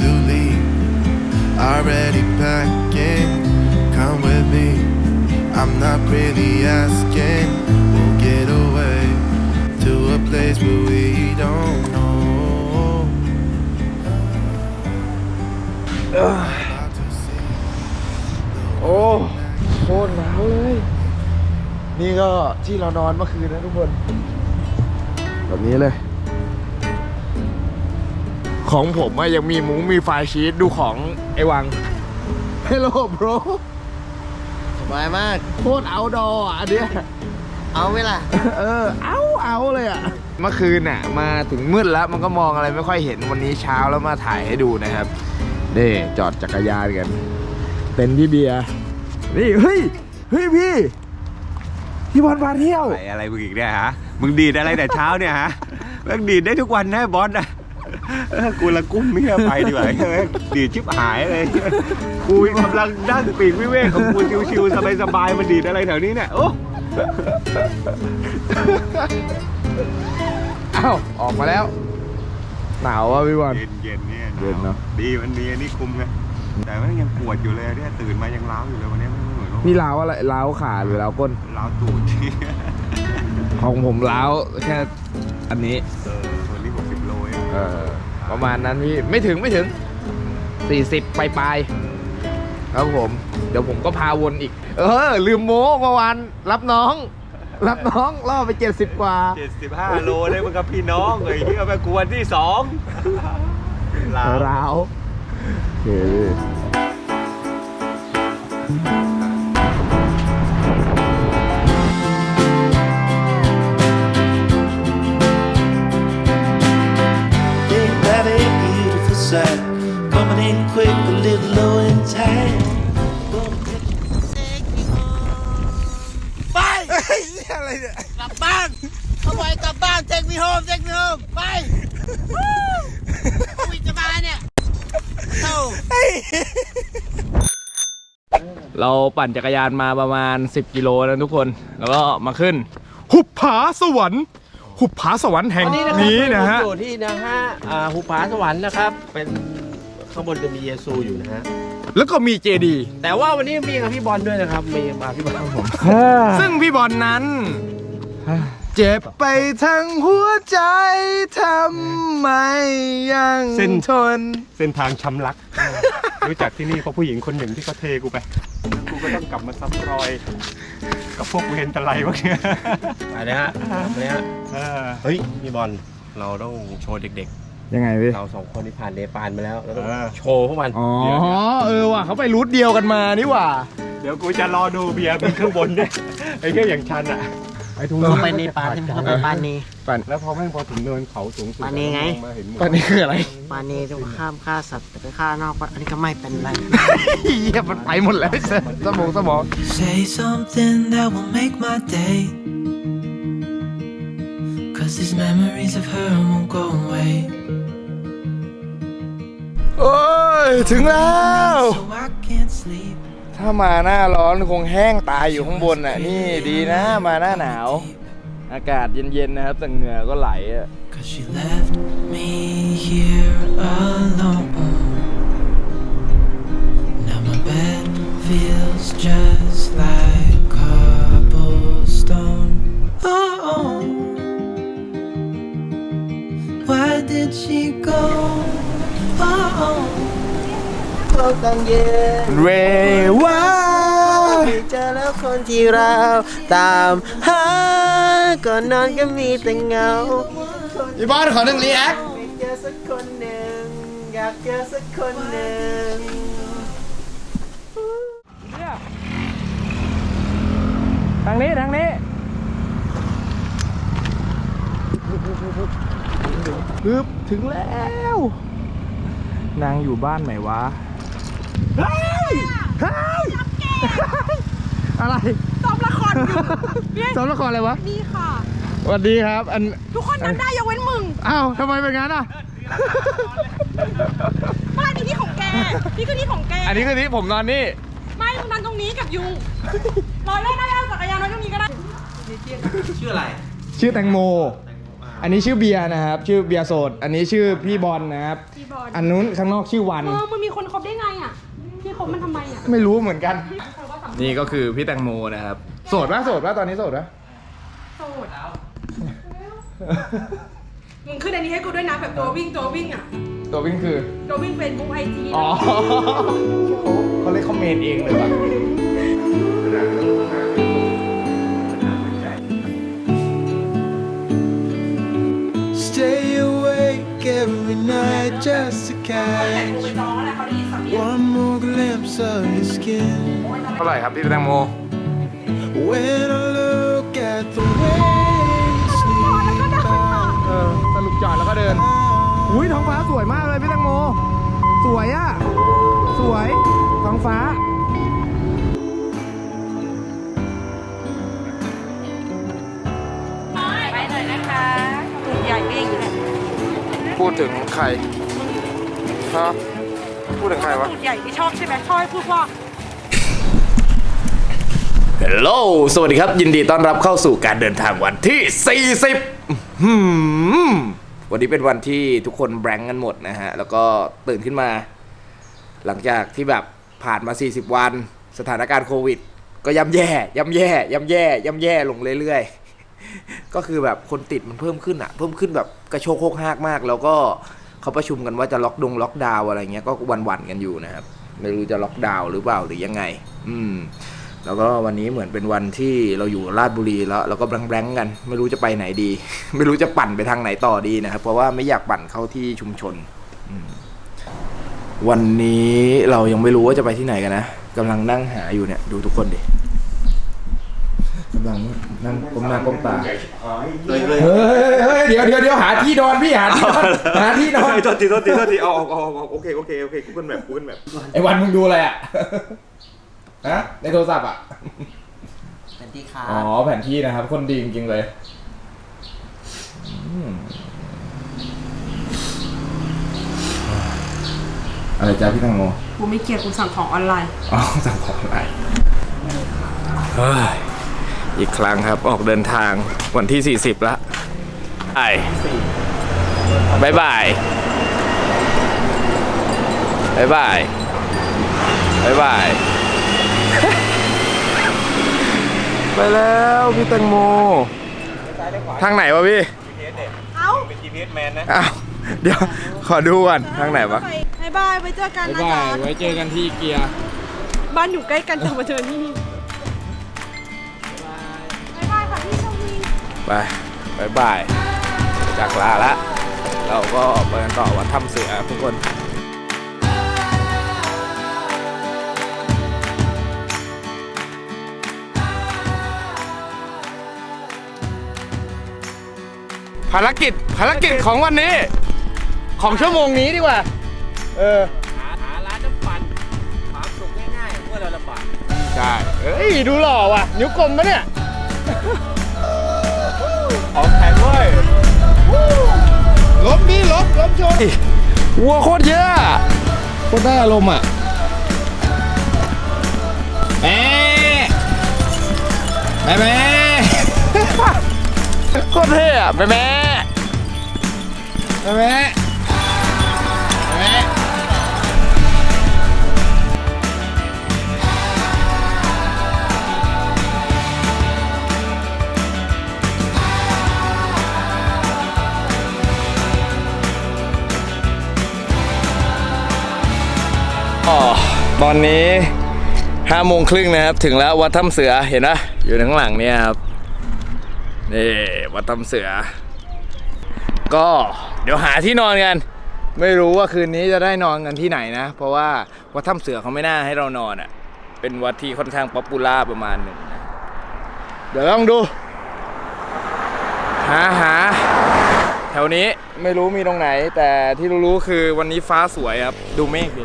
to leave. Already packing, come with me. I'm not really asking. We'll get away to a place where we don't know. Ugh. โอ้โคตรหนาวเลย นี่ก็ที่เรานอนเมื่อคืนนะทุกคน แบบนี้เลย ของผมอะยังมีมุ้งมีไฟชีตดูของไอ้วัง Hello bro สบายมาก โคตรเอาดออะอันเนี้ยเอาไหมล่ะ เออ เอาเอาเลยอะ เมื่อคืนน่ะ มาถึงมืดแล้วมันก็มองอะไรไม่ค่อยเห็นวันนี้เช้าแล้วมาถ่ายให้ดูนะครับนี่จอดจักรยานกันเป็นพี่เบียร์นี่เฮ้ยเฮ้ยพี่พี่บอลพาเที่ยวไปอะไรมึงอีกเนี่ยฮะ มึงดีดอะไรแต่เช้าเนี่ยฮะแม่งดีดได้ทุกวันนะบอสนะเออ กูละกุ้มเมียไปดีกว่าแม่งดีดชิบหายเลย กูกำลังนั่งปีกวิเวกของกูชิวๆสบายๆมันดีดอะไรแถวนี้เนี่ยโอ้เอ้าออกมาแล้ว หนาวอะพี่บอลเย็นเย็นๆเนี่ยเย็นเนอะดีมันมีอันนี้คุมไงแต่มันยังปวดอยู่เลยเนี่ยตื่นมายังร้าวอยู่เลยวันนี้ไม่เหมือนพี่ล้าวอะไรล้าวขาหรือล้าวก้นร้าวตูดของผมล้าวแค่อันนี้เออวันนี้หกสิบโลเองเออ ประมาณนั้นพี่ไม่ถึงไม่ถึง 40ปลายปลายๆครับผม เดี๋ยวผมก็พาวนอีก เออ ลืมโม้เมื่อวานรับน้อง รับน้องล่อไป 70 กว่าเจ็ดสิบห้าโลได้มึงกับพี่น้องเลยที่เอาไปกวนที่สองลาว ร้าวโอเค กลับบ้านเอาไว้กลับบ้านเทคมีโฮมเทคมีโฮมไปโควิดจะมาเนี่ยเท่าเราปั่นจักรยานมาประมาณ 10 กิโลนะทุกคน แล้วก็มาขึ้น หุบผาสวรรค์ หุบผาสวรรค์แห่งนี้นะฮะ อยู่ที่นะฮะอ่าหุบผาสวรรค์นะครับ เป็น ข้างบนจะมีเยซูอยู่นะฮะ แล้วก็มีเจดีย์แต่ว่าวันนี้มีกับพี่บอลด้วยนะครับ มีมาพี่บอลผม ซึ่งพี่บอลนั้น เจ็บไปทั้งหัวใจทำไมยังเส้น ทน เส้นทางช้ำรัก รู้จักที่นี่เพราะผู้หญิงคนหนึ่งที่เขาเทกูไปแล้วกูก็ต้องกลับมาซ้ำรอย กับพวกเวรตะไลพวกเนี้ยอันนี้ฮะอันนี้ฮะ เออเฮ้ยพี่บอล เราต้องโชว์เด็ก ยังไงพี่ๆเราสองคนที่ผ่านเนปาลมาแล้วเราต้องเออ โชว์พวกมันอ๋อเออว่ะเขาไปรูทเดียวกันมานี่หว่าเดี๋ยวกูจะรอดูเบียร์มึงข้างบนเนี่ยไอ้เหี้ยอย่างชันอะ ไอ้ทุงเขาไปเนปาลใช่ไหมเขาไปปานีปั่นแล้วพอแม่งพอถึงเนินเขาสูงสุดปานีไง มองมาเห็นหมดปั่นนี่คืออะไรปานีต้องข้ามฆ่าสัตว์แต่ไปฆ่านอกปะอันนี้ก็ไม่เป็นไร เหี้ยมันไปหมดแล้วสมองสมอง Say something that will make my day. Cause these memories of her won't go away. ย ถึงแล้ว ถ้ามาหน้าร้อนคงแห้งตายอยู่ข้างบนน่ะ นี่ดีนะมาหน้าหนาว อากาศเย็นๆนะครับแต่เหงื่อก็ไหลอะ Cause she left me here alone. Now my bed feels just like เรากังเย็นเรวาเจอแล้วคนที่เราตามหาก่อนนอนก็มีแต่เงาอีบอลขอหนึ่งรีแอคไม่เจอสักคนหนึ่งอยากเจอสักคนหนึ่งทางนี้ทางนี้ปึ๊บถึงแล้ว นางอยู่บ้านไหนวะ เฮ้ยเฮ้ยอะไรซ้อมละครอยู่นี่ซ้อมละครอะไรวะนี่ค่ะสวัสดีครับ อันทุกคนนั้นได้ยกเว้นมึงอ้าวทำไมเป็นงั้นอะบ้านนี้ที่ของแกนี่คือที่ของแกอันนี้คือที่ผมนอนนี่ไม่มึงนันตรงนี้กับยุงรอเล่นได้แล้วจักรยานไว้ตรงนี้ก็ได้ชื่ออะไร ชื่อแตงโมไออันนี้ชื่อเบียร์นะครับ ชื่อเบียร์โสด อันนี้ชื่อพี่บอลนะครับพี่บอลอันนู้นข้างนอกชื่อวันเออมันมีคนคบได้ไงอะพี่ค บมันทำไมอะไม่รู้เหมือนกัน นี่ก็คือพี่แตงโมนะครับ โสดปะโสดปะตอนนี้โสดปะโสดมึงขึ้นอันนี้ให้กูด้วยนะแบบตัววิ่งตัววิ่งอะตัววิ่งคือ ตัววิ่งเฟซบุ๊กไอจีอ๋อเขาเลยคอมเมนต์เองเลยวะ Stay awake every night just to catch of your skin. เท่าไหร่ครับพี่แตงโม When I look at the way you sleep out. เออสรุปจอดแล้วก็เดิน อุ้ยท้องฟ้าสวยมากเลยพี่แตงโม สวยอะสวยท้องฟ้า ไปเลยนะคะตูดใหญ่ก็อย่างนี้แหละพูดถึงใครฮะ พูดถึงใครวะ ตูดใหญ่ที่ชอบใช่ไหมชอบให้พูดว่า ฮัลโหล สวัสดีครับ ยินดีต้อนรับเข้าสู่การเดินทางวันที่ 40หืมวันนี้เป็นวันที่ทุกคนแบงก์กันหมดนะฮะ แล้วก็ตื่นขึ้นมา หลังจากที่แบบผ่านมา 40 วัน สถานการณ์โควิด ก็ย่ำแย่ ย่ำแย่ ย่ำแย่ ย่ำแย่ลงเรื่อยๆ ก็คือแบบคนติดมันเพิ่มขึ้นอะเพิ่มขึ้นแบบกระโชกโคกหากมาก แล้วก็ เขาประชุมกันว่าจะล็อกดงล็อกดาวอะไรเงี้ยก็วันๆกันอยู่นะครับไม่รู้จะล็อกดาวหรือเปล่าหรือยังไง อืม แล้วก็วันนี้เหมือนเป็นวันที่เราอยู่ราชบุรีแล้วเราก็แบงๆกัน ไม่รู้จะไปไหนดี ไม่รู้จะปั่นไปทางไหนต่อดีนะครับ เพราะว่าไม่อยากปั่นเข้าที่ชุมชนวันนี้เรายังไม่รู้ว่าจะไปที่ไหนกันนะกำลังนั่งหาอยู่เนี่ย ดูทุกคนดิ กำลังนั่งก้มหน้าก้มตาเฮ้ยเฮ้ยเดี๋ยวเดี๋ยวเดี๋ยวหาที่นอนพี่หาที่นอนหาที่นอน โทษทีโทษทีโทษทีเอาเอาเอาเอาโอเคโอเคโอเคกูเกิลแบบกูเกิลแบบไอ้วันมึงดูอะไรอะ ฮะในโทรศัพท์อะเป็นที่ค้าอ๋อแผนที่นะครับ คนดีจริงๆเลยอืมอะไรจ้าพี่ตังโมกูไม่เกลียดกูสั่งของออนไลน์ อ๋อสั่งของอะไรเฮ้ย อีกครั้งครับออกเดินทางวันที่ 40แล้วบายบายบายบายบายบาย ไปแล้วพี่แตงโม ทางไหนวะพี่ เอ้าเป็น GPS แมนนะ อ้าว เดี๋ยว ขอดูก่อนทางไหนวะบายบายไปเจอกันนะจ๊ะไว้เจอกันที่เกียร์ บ้านอยู่ใกล้กันแต่มาเจอที่นี่ ไปบายบาย จากลาละ เราก็ไปกันต่อวัดถ้ำเสือทุกคนภารกิจภารกิจของวันนี้ ของชั่วโมงนี้ดีกว่า เออหาหาร้านน้ำปั่นความสุขง่ายๆเมื่อเราลำบากใช่เอ้ย ดูหล่อว่ะ นิ้วกลมปะเนี่ย ของแข็งเว้ยล้มดิล้มล้มชนวัวโคตรเยอะอะโคตรได้อารมณ์อะแม่แม่แม่โคตรเท่อะแม่แม่แม่ ตอนนี้ห้าโมงครึ่งนะครับ ถึงแล้ววัดถ้ำเสือเห็นปะอยู่ข้างหลังเนี่ยครับนี่วัดถ้ำเสือ ก็เดี๋ยวหาที่นอนกัน ไม่รู้ว่าคืนนี้จะได้นอนกันที่ไหนนะ เพราะว่าวัดถ้ำเสือเขาไม่น่าให้เรานอนอะ่ะ เป็นวัดที่ค่อนข้างป๊อปปูล่าประมาณหนึ่งนะเดี๋ยวลองดู หาหาแถวนี้ไม่รู้มีตรงไหน แต่ที่รู้ๆคือวันนี้ฟ้าสวยครับ ดูเมฆดิ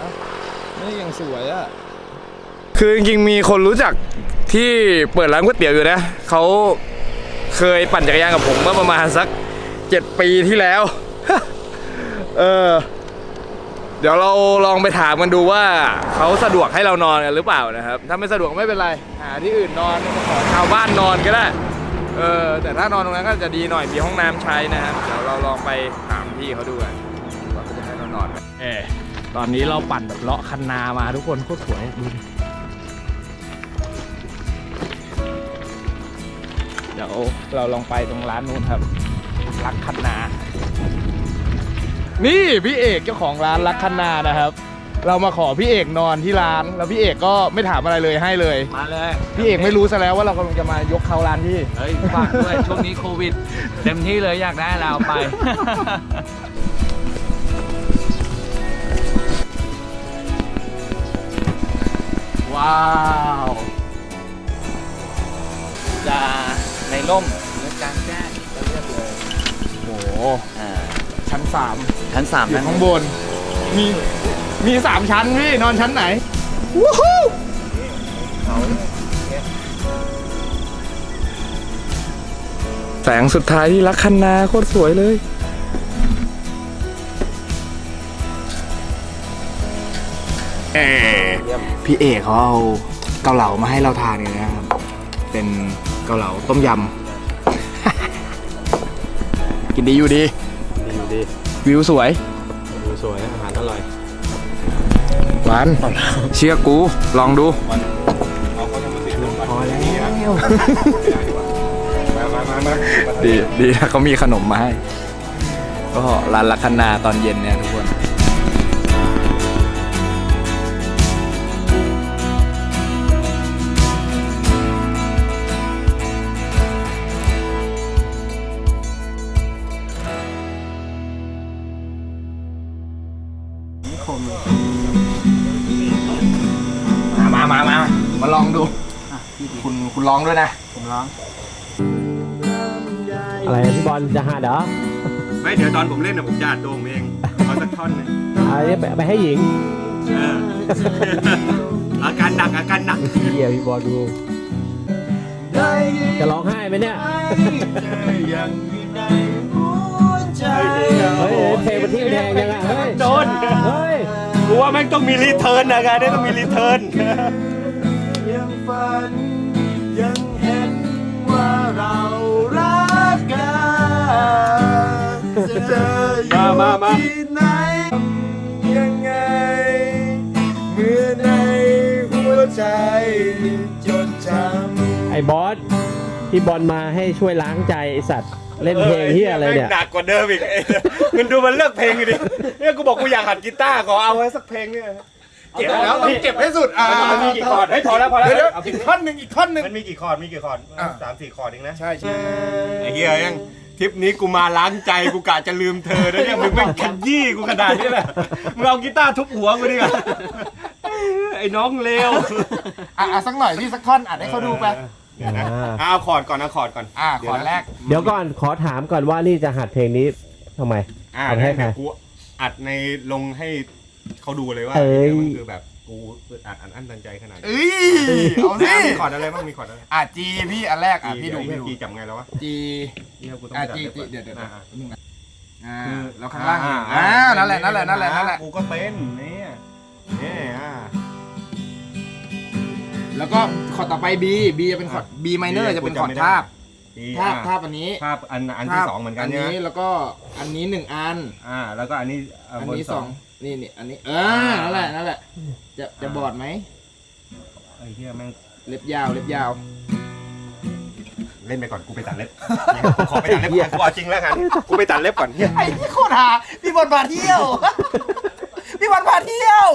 นะ เมฆยังสวยอะ่ะ คือจริงๆมีคนรู้จักที่เปิดร้านก๋วยเตี๋ยวอยู่นะเขาเคยปั่นจักรยานกับผมเมื่อประมาณสักเจ็ดปีที่แล้ว เออ เดี๋ยวเราลองไปถามกันดูว่าเขาสะดวกให้เรานอนกันหรือเปล่านะครับ ถ้าไม่สะดวกไม่เป็นไร หาที่อื่นนอนมาขอชาวบ้านนอนก็ได้ เออ แต่ถ้านอนตรงนั้นก็จะดีหน่อยมีห้องน้ำใช้นะครับ เดี๋ยวเราลองไปถามพี่เขาดูกันว่าเขาจะให้เรานอนไหมเออ ตอนนี้เราปั่นแบบเลาะคันนามาทุกคนโคตรสวยดูดิเดี๋ยวเราลองไปตรงร้านนู้นครับ รักคันนา นี่พี่เอกเจ้าของร้านรักคันนานะครับ เรามาขอพี่เอกนอนที่ร้าน แล้วพี่เอกก็ไม่ถามอะไรเลยให้เลย มาเลยพี่เอกไม่รู้ซะแล้วว่าเรากำลังจะมายกเขาร้านพี่ เฮ้ยฝากด้วยช่วงนี้โควิด เต็มที่เลยอยากได้เราเอาไป ว้าวจะในร่มหรือกลางแจ้งก็เลือกเลยโอ้โหอ่าชั้นสามชั้นสามอยู่นั้นข้างบน มีมีสามชั้นพี่นอนชั้นไหนวู้ฮู้แสงสุดท้ายที่รักคันนาโคตรสวยเลย เอพี่เอกเขาเอาเกาเหลามาให้เราทานกันนะครับ เป็นเกาเหลาต้มยำ กินดีอยู่ดี ดีดีวิวสวย ดูสวยอาหารอร่อยหวาน เชื่อกู ลองดูพอแล้วดีดีนะเขามีขนมมาให้ ก็ร้านลักคนาตอนเย็นเนี่ยทุกคน มามามามาลองดู คุณคุณลองด้วยนะ ผมลอง อะไรนะพี่บอลจะหาเหรอไม่เดี๋ยวตอนผมเล่นนะผมจะอัดตัวผมเองเอาสักท่อนหนึงอะไรไปให้หญิงเออ อาการหนักอาการหนักเฮียพี่บอลดู จะร้องไห้ไหมเนี่ยเฮ้ยเพลงมันที่แทงยังไงเฮ้ยโดนเฮ้ย กูว่าแม่งต้องมีรีเทิร์นนะการนี้ต้องมีรีเทิร์นยัง ฝัน ยังเห็นว่าเรารักกันจะเจออยู่มามามา ที่ไหนยังไงเมื่อในหัวใจจดจำ ไอ้บอสพี่บอลมาให้ช่วยล้างใจไอสัตว์เล่นเพลงเฮียอะไรเนี่ย แม่งหนักกว่าเดิมอีกเอ้ยมึงดูมันเลือกเพลงดิเนี่ยกูบอกกูอยากหัดกีตาร์ขอเอาไว้สักเพลงเนี่ย เก็บแล้วต้องเก็บให้สุดอ่ามันมีกี่คอร์ดเฮ้ยพอแล้วพอแล้วเดี๋ยวเอาอีกท่อนหนึ่งอีกท่อนหนึ่ง มันมีกี่คอร์ดมีกี่คอร์ดอะ สามสี่คอร์ดเองนะใช่ใช่ ไอ้เหี้ยยังทริปนี้กูมาล้างใจกูกะจะลืมเธอนะเนี่ยมึงไม่งขยี้กูขนาดนี้แหละมึงเอากีตาร์ทุบหัวกูดิกว่าไอ้น้องเลวอะอะสักหน่อยพี่สักท่อนอะให้เขาดูไปเดี๋ยวนะอ่าเอาคอร์ดก่อนเอาคอร์ดก่อน อะขอแรก เดี๋ยวก่อนขอถามก่อนว่านี่จะหัดเพลงนี้ทำไม อ่าเอาให้ใคร เดี๋ยวกูอัดในลงให้ เขาดูเลยว่าเอ้ย มันคือแบบกูอึดอัดอัดอั้นตันใจขนาดนี้เอ้ยเอาสิอะมีคอร์ดอะไรบ้างมีคอร์ดอะไรอะจีพี่อันแรกอะพี่ดูไอ้พี่ดูจีจับไงแล้ววะจีเนี่ยกูต้องอะจับจีเดี๋ยวจีเดี๋ยวเดี๋ยวอะเดี๋ยวอ่าคือแล้วข้างล่างอีกอ่านั่นแหละนั่นแหละนั่นแหละนั่นแหละกูก็เป็นเนี่ยเนี่ยอ่าแล้วก็คอร์ดต่อไป B B จะเป็นคอร์ด B minor จะเป็นคอร์ดทาบดีทาบอะทาบอันนี้ภาพอันอันที่สองเหมือนกันอันเนี่ยนี้แล้วก็อันนี้หนึ่งอัน อ่า แล้วก็อันนี้เอันบนี้สอง นี่นี่อันนี้เออนั่นแหละนั่นแหละ จะจะบอดไหมไอ้เหี้ยแม่งเล็บยาวเล็บยาว เล่นไปก่อนกูไปตัดเล็บเนี่ยกูขอไปตัดเล็บก่อนกูเอาจริงแล้วกันกูไปตัดเล็บก่อนเหี้ยไอ้ที่โคตรหาพี่บอลพาเที่ยว พี่บอลพาเที่ยว